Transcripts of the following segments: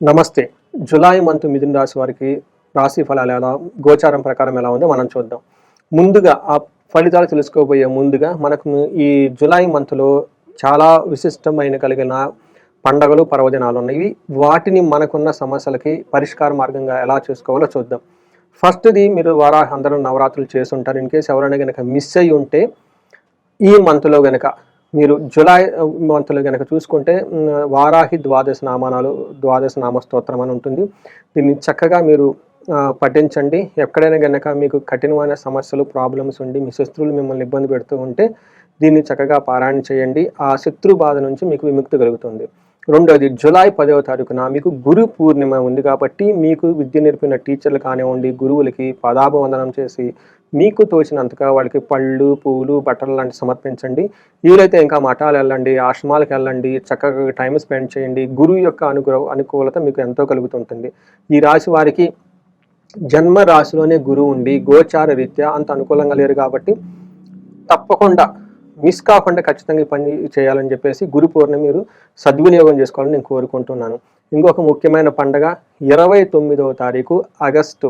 నమస్తే. July month మిథున రాశి వారికి రాశి ఫలాలు ఎలా గోచారం ప్రకారం ఎలా ఉందో మనం చూద్దాం. ముందుగా ఆ ఫలితాలు తెలుసుకోబోయే ముందుగా మనకు ఈ జులై మంత్లో చాలా విశిష్టమైన కలిగిన పండగలు పర్వదినాలు ఉన్నాయి. వాటిని మనకున్న సమస్యలకి పరిష్కార మార్గంగా ఎలా చేసుకోవాలో చూద్దాం. ఫస్ట్ది మీరు వారా అందరూ నవరాత్రులు చేస్తుంటారు. ఇన్ కేసు ఎవరైనా కనుక మిస్ అయ్యి ఉంటే ఈ మంత్లో కనుక మీరు జులై మంత్లో కనుక చూసుకుంటే వారాహి ద్వాదశ నామానాలు ద్వాదశ నామ స్తోత్రం అని ఉంటుంది. దీన్ని చక్కగా మీరు పఠించండి. ఎక్కడైనా కనుక మీకు కఠినమైన సమస్యలు ప్రాబ్లమ్స్ ఉండి మీ శత్రువులు మిమ్మల్ని ఇబ్బంది పెడుతూ ఉంటే దీన్ని చక్కగా పారాయణ చేయండి. ఆ శత్రు బాధ నుంచి మీకు విముక్తి కలుగుతుంది. రెండోది జులై పదవ తారీఖున మీకు గురు పూర్ణిమ ఉంది కాబట్టి మీకు విద్య నేర్పిన టీచర్లు కానివ్వండి గురువులకి పదాభివందనం చేసి మీకు తోచినంతగా వాళ్ళకి పళ్ళు పూలు బట్టలు లాంటివి సమర్పించండి. వీలైతే ఇంకా మఠాలు వెళ్ళండి ఆశ్రమాలకు వెళ్ళండి చక్కగా టైం స్పెండ్ చేయండి. గురువు యొక్క అనుగ్రహ అనుకూలత మీకు ఎంతో కలుగుతుంటుంది. ఈ రాశి వారికి జన్మ రాశిలోనే గురువు ఉండి గోచార రీత్యా అంత అనుకూలంగా లేరు కాబట్టి తప్పకుండా మిస్ కాకుండా ఖచ్చితంగా పని చేయాలని చెప్పేసి గురు పౌర్ణమి మీరు సద్వినియోగం చేసుకోవాలని నేను కోరుకుంటున్నాను. ఇంకొక ముఖ్యమైన పండగ ఇరవై తొమ్మిదవ తారీఖు ఆగస్టు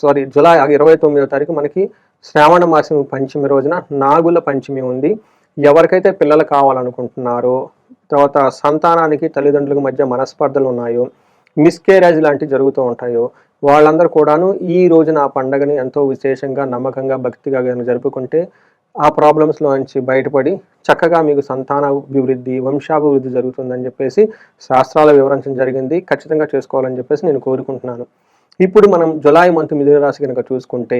సారీ జులై ఇరవై తొమ్మిదవ తారీఖు మనకి శ్రావణ మాసం పంచమి రోజున నాగుల పంచమి ఉంది. ఎవరికైతే పిల్లలు కావాలనుకుంటున్నారో తర్వాత సంతానానికి తల్లిదండ్రులకు మధ్య మనస్పర్ధలు ఉన్నాయో మిస్కేరేజ్ లాంటివి జరుగుతూ ఉంటాయో వాళ్ళందరూ కూడాను ఈ రోజున ఆ పండగని ఎంతో విశేషంగా నమ్మకంగా భక్తిగా జరుపుకుంటే ఆ ప్రాబ్లమ్స్లో నుంచి బయటపడి చక్కగా మీకు సంతాన అభివృద్ధి వంశాభివృద్ధి జరుగుతుందని చెప్పేసి శాస్త్రాల వివరించడం జరిగింది. ఖచ్చితంగా చేసుకోవాలని చెప్పేసి నేను కోరుకుంటున్నాను. ఇప్పుడు మనం జులై మంత్ మిథున రాశి కనుక చూసుకుంటే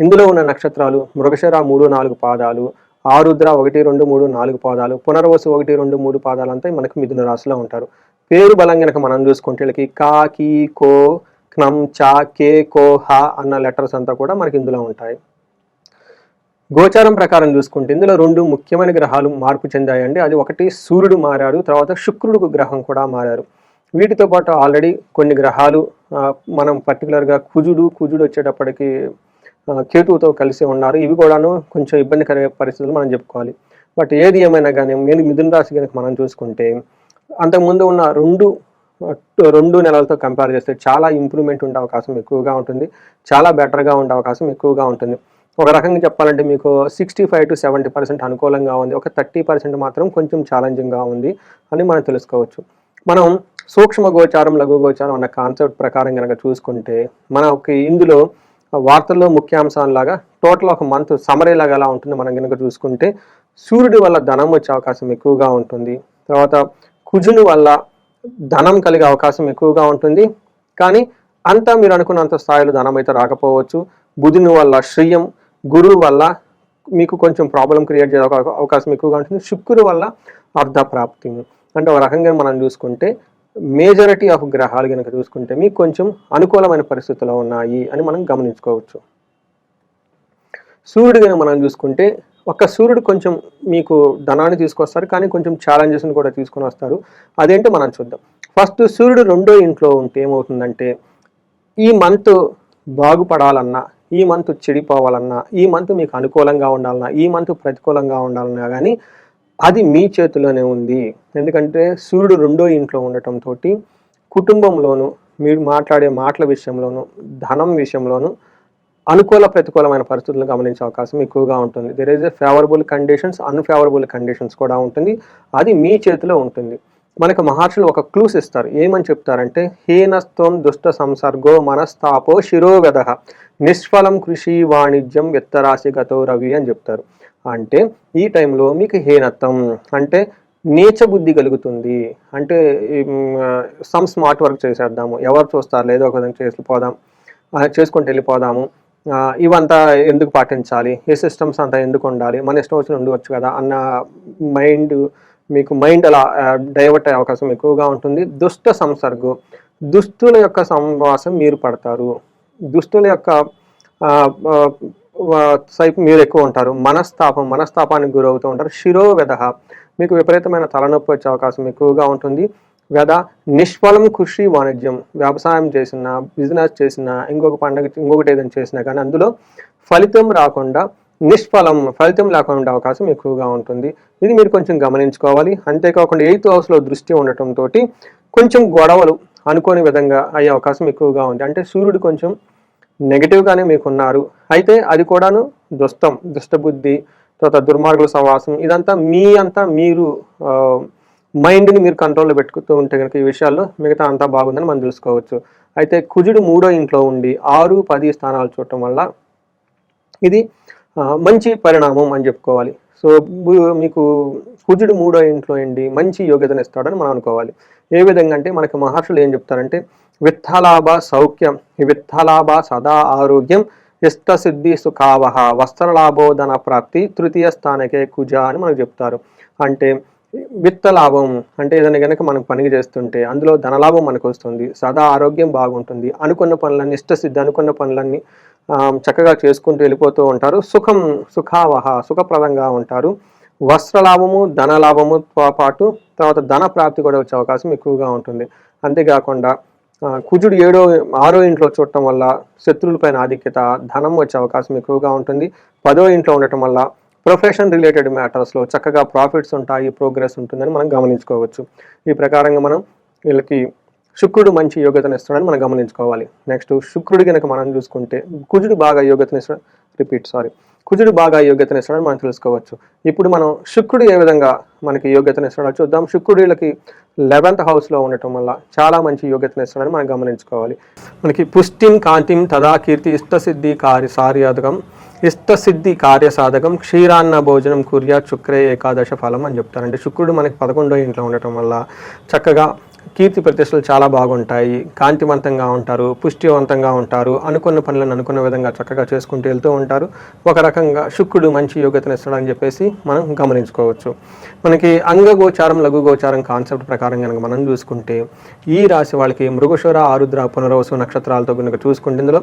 ఇందులో ఉన్న నక్షత్రాలు మృగశర మూడు నాలుగు పాదాలు ఆరుద్ర ఒకటి రెండు మూడు నాలుగు పాదాలు పునర్వసు ఒకటి రెండు మూడు పాదాలు అంతా మనకు మిథున రాశిలో ఉంటారు. పేరు బలం కనుక మనం చూసుకుంటే వీళ్ళకి కా కీ కో క్నం చా కే కో హ అన్న లెటర్స్ అంతా కూడా మనకి ఇందులో ఉంటాయి. గోచారం ప్రకారం చూసుకుంటే ఇందులో రెండు ముఖ్యమైన గ్రహాలు మార్పు చెందాయండి. అది ఒకటి సూర్యుడు మారాడు తర్వాత శుక్రుడు గ్రహం కూడా మారారు. వీటితో పాటు ఆల్రెడీ కొన్ని గ్రహాలు మనం పర్టికులర్గా కుజుడు కుజుడు వచ్చేటప్పటికి కేతువుతో కలిసి ఉన్నారు. ఇవి కూడాను కొంచెం ఇబ్బందికర పరిస్థితులు మనం చెప్పుకోవాలి. బట్ ఏది ఏమైనా కానీ మీరు మిథున రాశి కనుక మనం చూసుకుంటే అంతకుముందు ఉన్న రెండు రెండు నెలలతో కంపేర్ చేస్తే చాలా ఇంప్రూవ్మెంట్ ఉండే అవకాశం ఎక్కువగా ఉంటుంది. చాలా బెటర్గా ఉండే అవకాశం ఎక్కువగా ఉంటుంది. ఒక రకంగా చెప్పాలంటే మీకు sixty five to seventy percent అనుకూలంగా ఉంది. ఒక థర్టీ పర్సెంట్ మాత్రం కొంచెం ఛాలెంజింగ్గా ఉంది అని మనం తెలుసుకోవచ్చు. మనం సూక్ష్మ గోచారం లఘు గోచారం అన్న కాన్సెప్ట్ ప్రకారం కనుక చూసుకుంటే మనకి ఇందులో వార్తల్లో ముఖ్యాంశాలలాగా టోటల్ ఒక మంత్ సమరీ లాగా ఎలా ఉంటుంది మనం కనుక చూసుకుంటే సూర్యుడి వల్ల ధనం వచ్చే అవకాశం ఎక్కువగా ఉంటుంది. తర్వాత కుజుని వల్ల ధనం కలిగే అవకాశం ఎక్కువగా ఉంటుంది. కానీ అంతా మీరు అనుకున్నంత స్థాయిలో ధనం అయితే రాకపోవచ్చు. బుధుని వల్ల శ్రీయం గురువు వల్ల మీకు కొంచెం ప్రాబ్లం క్రియేట్ చేసే అవకాశం ఎక్కువగా ఉంటుంది. శుక్రుడు వల్ల అర్ధప్రాప్తి అంటే ఒక రకంగా మనం చూసుకుంటే మేజారిటీ ఆఫ్ గ్రహాలు కనుక చూసుకుంటే మీకు కొంచెం అనుకూలమైన పరిస్థితుల్లో ఉన్నాయి అని మనం గమనించుకోవచ్చు. సూర్యుడు కనుక మనం చూసుకుంటే ఒక్క సూర్యుడు కొంచెం మీకు ధనాన్ని తీసుకొస్తారు కానీ కొంచెం ఛాలెంజెస్ని కూడా తీసుకొని వస్తారు. అదేంటో మనం చూద్దాం. ఫస్ట్ సూర్యుడు రెండో ఇంట్లో ఉంటే ఏమవుతుందంటే ఈ మంత్ బాగుపడాలన్నా ఈ మంత్ చెడిపోవాలన్నా ఈ మంత్ మీకు అనుకూలంగా ఉండాలన్నా ఈ మంత్ ప్రతికూలంగా ఉండాలన్నా కానీ అది మీ చేతిలోనే ఉంది. ఎందుకంటే సూర్యుడు రెండో ఇంట్లో ఉండటంతో కుటుంబంలోను మీరు మాట్లాడే మాటల విషయంలోను ధనం విషయంలోను అనుకూల ప్రతికూలమైన పరిస్థితులను గమనించే అవకాశం ఎక్కువగా ఉంటుంది. There is a favourable conditions unfavourable conditions కూడా ఉంటుంది. అది మీ చేతిలో ఉంటుంది. మనకు మహర్షులు ఒక క్లూస్ ఇస్తారు. ఏమని చెప్తారంటే హీనస్త్వం దుష్ట సంసర్గో మనస్తాపో శిరోగద నిష్ఫలం కృషి వాణిజ్యం విత్తరాశి గతో రవి అని చెప్తారు. అంటే ఈ టైంలో మీకు హీనత్వం అంటే నీచ బుద్ధి కలుగుతుంది అంటే సమ్ స్మార్ట్ వర్క్ చేసేద్దాము ఎవరు చూస్తారు లేదో ఒక విధంగా చేసి చేసుకుంటూ వెళ్ళిపోదాము ఇవంతా ఎందుకు పాటించాలి ఈ సిస్టమ్స్ అంతా ఎందుకు ఉండాలి మన ఇష్టం వచ్చిన ఉండవచ్చు కదా అన్న మైండ్ మీకు మైండ్ అలా డైవర్ట్ అయ్యే అవకాశం ఎక్కువగా ఉంటుంది. దుష్ట సంసర్గం. దుస్తుల యొక్క సంవాసం మీరు పడతారు. దుస్తుల యొక్క సైపు మీరు ఎక్కువ ఉంటారు. మనస్తాపం మనస్తాపానికి గురవుతూ ఉంటారు. శిరోవెద మీకు విపరీతమైన తలనొప్పి వచ్చే అవకాశం ఎక్కువగా ఉంటుంది. వెద నిష్ఫలం కృషి వాణిజ్యం. వ్యవసాయం చేసినా బిజినెస్ చేసినా ఇంకొక పండగ ఇంకొకటి ఏదైనా చేసినా కానీ అందులో ఫలితం రాకుండా నిష్ఫలం ఫలితం లేకుండా ఉండే అవకాశం ఎక్కువగా ఉంటుంది. ఇది మీరు కొంచెం గమనించుకోవాలి. అంతేకాకుండా ఎయిత్ హౌస్లో దృష్టి ఉండటంతో కొంచెం గొడవలు అనుకోని విధంగా అయ్యే అవకాశం ఎక్కువగా ఉంది. అంటే సూర్యుడు కొంచెం నెగిటివ్గానే మీకు ఉన్నారు అయితే అది కూడాను దుష్టం దుష్టబుద్ధి తర్వాత దుర్మార్గుల సవాసం ఇదంతా మీ అంతా మీరు మైండ్ని మీరు కంట్రోల్లో పెట్టుకుంటూ ఉంటే కనుక ఈ విషయాల్లో మిగతా అంతా బాగుందని మనం తెలుసుకోవచ్చు. అయితే కుజుడు మూడో ఇంట్లో ఉండి ఆరు పది స్థానాలు చూడటం వల్ల ఇది మంచి పరిణామం అని చెప్పుకోవాలి. సో మీకు కుజుడు మూడో ఇంట్లో ఉండి మంచి యోగ్యతను ఇస్తాడని మనం అనుకోవాలి. ఏ విధంగా అంటే మనకి మహర్షులు ఏం చెప్తారంటే విత్తలాభ సౌఖ్యం విత్తలాభ సదా ఆరోగ్యం ఇష్టసిద్ధి సుఖావహ వస్త్రలాభోధన ప్రాప్తి తృతీయ స్థానకే కుజ అని మనకు చెప్తారు. అంటే విత్త లాభం అంటే ఏదైనా కనుక మనం పని చేస్తుంటే అందులో ధనలాభం మనకు వస్తుంది సదా ఆరోగ్యం బాగుంటుంది అనుకున్న పనులన్నీ ఇష్టసిద్ధి అనుకున్న పనులన్నీ చక్కగా చేసుకుంటూ వెళ్ళిపోతూ ఉంటారు. సుఖం సుఖావహ సుఖప్రదంగా ఉంటారు. వస్త్రలాభము ధన లాభముతో పాటు తర్వాత ధన ప్రాప్తి కూడా వచ్చే అవకాశం ఎక్కువగా ఉంటుంది. అంతేకాకుండా కుజుడు ఏడో ఆరో ఇంట్లో చూడటం వల్ల శత్రువులపైన ఆధిక్యత ధనం వచ్చే అవకాశం ఎక్కువగా ఉంటుంది. పదో ఇంట్లో ఉండటం వల్ల ప్రొఫెషన్ రిలేటెడ్ మ్యాటర్స్లో చక్కగా ప్రాఫిట్స్ ఉంటాయి ప్రోగ్రెస్ ఉంటుందని మనం గమనించుకోవచ్చు. ఈ ప్రకారంగా మనం వీళ్ళకి శుక్రుడు మంచి యోగ్యతను ఇస్తాడని మనం గమనించుకోవాలి. నెక్స్ట్ శుక్రుడు కనుక మనం చూసుకుంటే కుజుడు బాగా యోగ్యతను ఇస్తాడు రిపీట్ సారీ కుజుడు బాగా యోగ్యతను ఇస్తాడని మనం తెలుసుకోవచ్చు. ఇప్పుడు మనం శుక్రుడు ఏ విధంగా మనకి యోగ్యతను ఇస్తాడో చూద్దాం. శుక్రుడు వీళ్ళకి లెవెంత్ హౌస్లో ఉండటం వల్ల చాలా మంచి యోగ్యతను ఇస్తాడని మనం గమనించుకోవాలి. మనకి పుష్టిం కాంతిం తదా కీర్తి ఇష్టసిద్ధి కార్య సార్యాధకం ఇష్టసిద్ధి కార్యసాధకం క్షీరాన్న భోజనం కుర్యా శుక్రే ఏకాదశ ఫలం అని చెప్తారంటే శుక్రుడు మనకి పదకొండో ఇంట్లో ఉండటం వల్ల చక్కగా కీర్తి ప్రతిష్టలు చాలా బాగుంటాయి కాంతివంతంగా ఉంటారు పుష్టివంతంగా ఉంటారు అనుకున్న పనులను అనుకున్న విధంగా చక్కగా చేసుకుంటూ వెళ్తూ ఉంటారు. ఒక రకంగా శుక్రుడు మంచి యోగ్యతను ఇస్తాడని చెప్పేసి మనం గమనించుకోవచ్చు. మనకి అంగగోచారం లఘుగోచారం కాన్సెప్ట్ ప్రకారం కనుక మనం చూసుకుంటే ఈ రాశి వాళ్ళకి మృగశుర ఆరుద్ర పునరవసు నక్షత్రాలతో కనుక చూసుకుంటే ఇందులో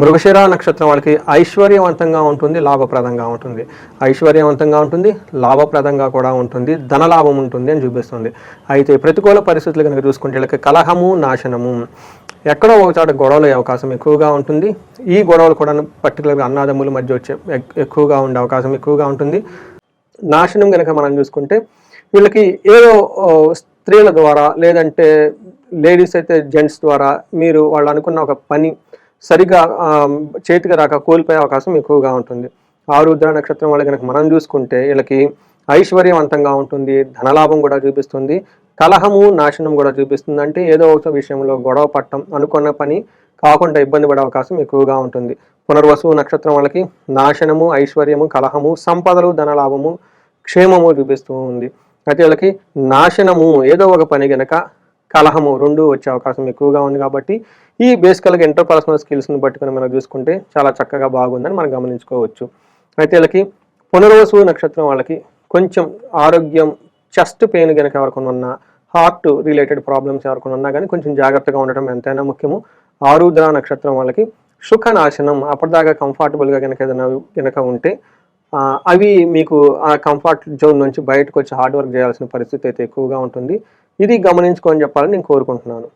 మృగశిర నక్షత్రం వాళ్ళకి ఐశ్వర్యవంతంగా ఉంటుంది లాభప్రదంగా ఉంటుంది. ఐశ్వర్యవంతంగా ఉంటుంది లాభప్రదంగా కూడా ఉంటుంది ధనలాభం ఉంటుంది అని చూపిస్తుంది. అయితే ప్రతికూల పరిస్థితులు కనుక చూసుకుంటే వీళ్ళకి కలహము నాశనము. ఎక్కడో ఒక చోట గొడవలు అయ్యే అవకాశం ఎక్కువగా ఉంటుంది. ఈ గొడవలు కూడా పర్టికులర్గా అన్నాదమ్ముల మధ్య వచ్చే ఎక్కువగా ఉండే అవకాశం ఎక్కువగా ఉంటుంది. నాశనం కనుక మనం చూసుకుంటే వీళ్ళకి ఏదో స్త్రీల ద్వారా లేదంటే లేడీస్ అయితే జెంట్స్ ద్వారా మీరు వాళ్ళు అనుకున్న ఒక పని సరిగా చేతికి రాక కోల్పోయే అవకాశం ఎక్కువగా ఉంటుంది. ఆరుద్ర నక్షత్రం వాళ్ళు కనుక మనం చూసుకుంటే వీళ్ళకి ఐశ్వర్యవంతంగా ఉంటుంది ధనలాభం కూడా చూపిస్తుంది కలహము నాశనం కూడా చూపిస్తుంది. అంటే ఏదో ఒక విషయంలో గొడవ పట్టం అనుకున్న పని కాకుండా ఇబ్బంది పడే అవకాశం ఎక్కువగా ఉంటుంది. పునర్వసు నక్షత్రం వాళ్ళకి నాశనము ఐశ్వర్యము కలహము సంపదలు ధనలాభము క్షేమము చూపిస్తూ ఉంది. అయితే వీళ్ళకి నాశనము ఏదో ఒక పని గనక కలహము రెండు వచ్చే అవకాశం ఎక్కువగా ఉంది కాబట్టి ఈ బేసికల్గా ఇంటర్పర్సనల్ స్కిల్స్ని పట్టుకుని మనం చూసుకుంటే చాలా చక్కగా బాగుందని మనం గమనించుకోవచ్చు. అయితే వీళ్ళకి పునర్వసు నక్షత్రం వాళ్ళకి కొంచెం ఆరోగ్యం చెస్ట్ పెయిన్ కనుక ఎవరికొని ఉన్నా హార్ట్ రిలేటెడ్ ప్రాబ్లమ్స్ ఎవరికొని ఉన్నా కానీ కొంచెం జాగ్రత్తగా ఉండటం ఎంతైనా ముఖ్యము. ఆరుద్ర నక్షత్రం వాళ్ళకి సుఖనాశనం అప్పటిదాకా కంఫర్టబుల్గా కనుక ఏదైనా కనుక ఉంటే అవి మీకు ఆ కంఫర్ట్ జోన్ నుంచి బయటకు వచ్చి హార్డ్ వర్క్ చేయాల్సిన పరిస్థితి అయితే ఎక్కువగా ఉంటుంది. ఇది గమనించుకొని చెప్పాలని నేను కోరుకుంటున్నాను.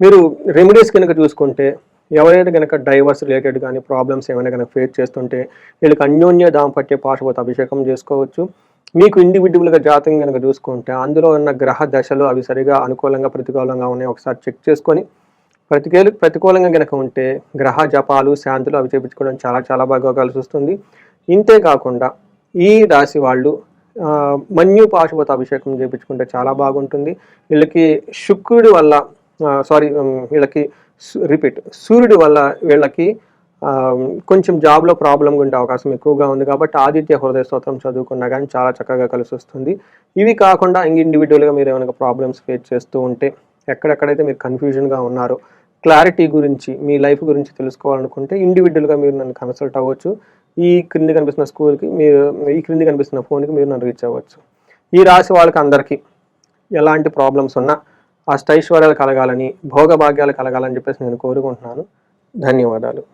మీరు రెమెడీస్ కనుక చూసుకుంటే ఎవరైతే కనుక డైవర్స్ రిలేటెడ్ కానీ ప్రాబ్లమ్స్ ఏమైనా కనుక ఫేస్ చేస్తుంటే వీళ్ళకి అన్యోన్య దాంపత్య పాశుపత అభిషేకం చేసుకోవచ్చు. మీకు ఇండివిజువల్గా జాతకం కనుక చూసుకుంటే అందులో ఉన్న గ్రహ దశలు అవి సరిగా అనుకూలంగా ప్రతికూలంగా ఉన్నాయి. ఒకసారి చెక్ చేసుకొని ప్రతికూల ప్రతికూలంగా కనుక ఉంటే గ్రహ జపాలు శాంతులు అవి చేపించుకోవడం చాలా చాలా బాగా కలిసి వస్తుంది. ఇంతే కాకుండా ఈ రాశి వాళ్ళు మన్యు పాశుపత అభిషేకం చేయించుకుంటే చాలా బాగుంటుంది. వీళ్ళకి శుక్రుడి వల్ల సారీ వీళ్ళకి రిపీట్ సూర్యుడి వల్ల వీళ్ళకి కొంచెం జాబ్లో ప్రాబ్లం ఉండే అవకాశం ఎక్కువగా ఉంది కాబట్టి ఆదిత్య హృదయ స్తోత్రం చదువుకున్నా కానీ చాలా చక్కగా కలిసి వస్తుంది. ఇవి కాకుండా ఇంక ఇండివిజువల్గా మీరు ఏమైనా ప్రాబ్లమ్స్ ఫేస్ చేస్తూ ఉంటే ఎక్కడెక్కడైతే మీరు కన్ఫ్యూజన్గా ఉన్నారో క్లారిటీ గురించి మీ లైఫ్ గురించి తెలుసుకోవాలనుకుంటే ఇండివిజువల్గా మీరు నన్ను కన్సల్ట్ అవ్వచ్చు. ఈ క్రింది కనిపిస్తున్న స్కూల్కి మీరు ఈ క్రింది కనిపిస్తున్న ఫోన్కి మీరు నన్ను రీచ్ అవ్వచ్చు. ఈ రాశి వాళ్ళకి అందరికీ ఎలాంటి ప్రాబ్లమ్స్ ఉన్నా అష్టైశ్వర్యాలు కలగాలని భోగభాగ్యాలు కలగాలని చెప్పేసి నేను కోరుకుంటున్నాను. ధన్యవాదాలు.